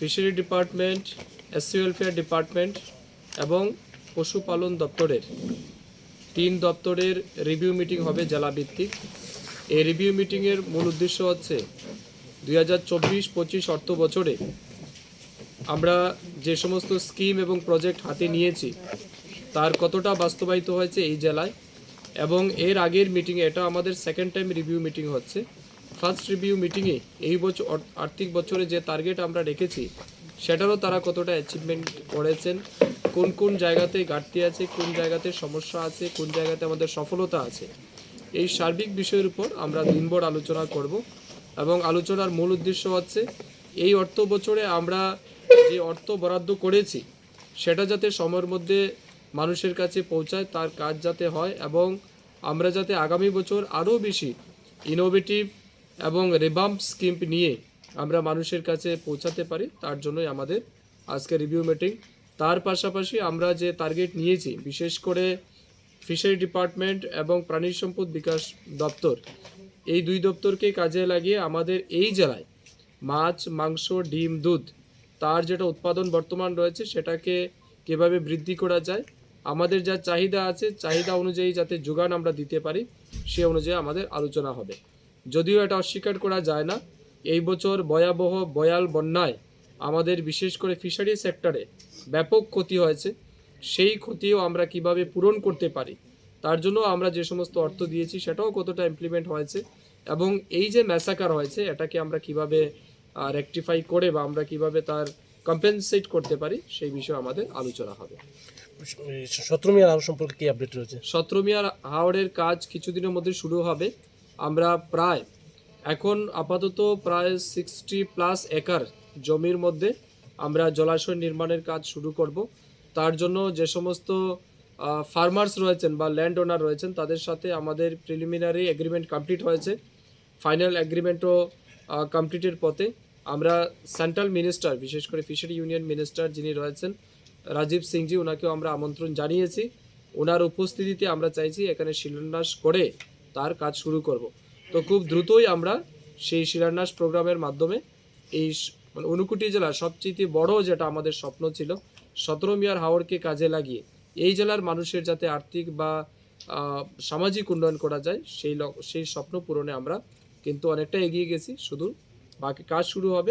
Fishery department, SC welfare department এবং পশুপালন দপ্তরের তিন দপ্তরের রিভিউ মিটিং হবে জেলা ভিত্তিক এই রিভিউ মিটিংয়ের মূল উদ্দেশ্য হচ্ছে দুই হাজার চব্বিশ পঁচিশ অর্থ বছরে আমরা যে সমস্ত স্কিম এবং প্রজেক্ট হাতে নিয়েছি, তার কতটা বাস্তবায়িত হয়েছে এই জেলায় এবং এর আগের মিটিংয়ে, এটা আমাদের সেকেন্ড টাইম রিভিউ মিটিং হচ্ছে ফার্স্ট রিভিউ মিটিংয়ে এই বছর আর্থিক বছরে যে টার্গেট আমরা রেখেছি, সেটারও তারা কতটা অ্যাচিভমেন্ট করেছেন, কোন কোন জায়গাতে ঘাটতি আছে, কোন জায়গাতে সমস্যা আছে, কোন জায়গাতে আমাদের সফলতা আছে, এই সার্বিক বিষয়ের উপর আমরা দিনভর আলোচনা করব। এবং আলোচনার মূল উদ্দেশ্য হচ্ছে, এই অর্থ বছরে আমরা যে অর্থ বরাদ্দ করেছি, সেটা যাতে সময়ের মধ্যে মানুষের কাছে পৌঁছায়, তার কাজ যাতে হয়, এবং আমরা যাতে আগামী বছর আরও বেশি ইনোভেটিভ এবং রেবাম্প স্কিম নিয়ে আমরা মানুষের কাছে পৌঁছাতে পারি, তার জন্যই আমাদের আজকে রিভিউ মিটিং তার পাশাপাশি আমরা যে টার্গেট নিয়েছি, বিশেষ করে ফিশারি ডিপার্টমেন্ট এবং প্রাণী সম্পদ বিকাশ দপ্তর, এই দুই দপ্তরকে কাজে লাগিয়ে আমাদের এই জেলায় মাছ, মাংস, ডিম, দুধ, তার যেটা উৎপাদন বর্তমান রয়েছে, সেটাকে কীভাবে বৃদ্ধি করা যায়, আমাদের যা চাহিদা আছে, চাহিদা অনুযায়ী যাতে যোগান আমরা দিতে পারি, সে অনুযায়ী আমাদের আলোচনা হবে। যদিও এটা অস্বীকার করা যায় না এই বছর ভয়াবহ বয়াল বন্যায় আমাদের বিশেষ করে ফিশারি সেক্টরে ব্যাপক ক্ষতি হয়েছে। সেই ক্ষতিও আমরা কীভাবে পূরণ করতে পারি তার জন্য আমরা যে সমস্ত অর্থ দিয়েছি সেটাও কতটা ইমপ্লিমেন্ট হয়েছে এবং এই যে ম্যাসাকার হয়েছে এটাকে আমরা কীভাবে রেকটিফাই করে বা আমরা কীভাবে তার কম্পেনসেট করতে পারি সেই বিষয়ে আমাদের আলোচনা হবে। শত্রুমিয়ার আরও সম্পর্কে কি আপডেট রয়েছে? সত্রমিয়ার হাওড়ের কাজ কিছুদিনের মধ্যে শুরু হবে। আমরা প্রায়, এখন আপাতত প্রায় সিক্সটি প্লাস একর জমির মধ্যে আমরা জলাশয় নির্মাণের কাজ শুরু করব। তার জন্য যে সমস্ত ফার্মার্স রয়েছেন বা ল্যান্ড ওনার রয়েছেন, তাদের সাথে আমাদের প্রিলিমিনারি এগ্রিমেন্ট কমপ্লিট হয়েছে। ফাইনাল এগ্রিমেন্টও কমপ্লিটের পথে আমরা সেন্ট্রাল মিনিস্টার বিশেষ করে ফিশারি ইউনিয়ন মিনিস্টার যিনি রয়েছেন, রাজীব সিংজি ওনাকেও আমরা আমন্ত্রণ জানিয়েছি। ওনার উপস্থিতিতে আমরা চাইছি এখানে শিলান্যাস করে তার কাজ শুরু করব। তো খুব দ্রুতই আমরা সেই শিলান্যাস প্রোগ্রামের মাধ্যমে এই মানে ঊনকোটি জেলার সবচেয়ে বড় যেটা আমাদের স্বপ্ন ছিল, সতেরো মিয়ার হাওড়কে কাজে লাগিয়ে এই জেলার মানুষের যাতে আর্থিক বা সামাজিক উন্নয়ন করা যায়, সেই সেই স্বপ্ন পূরণে আমরা কিন্তু অনেকটা এগিয়ে গেছি। শুধু বাকি কাজ শুরু হবে।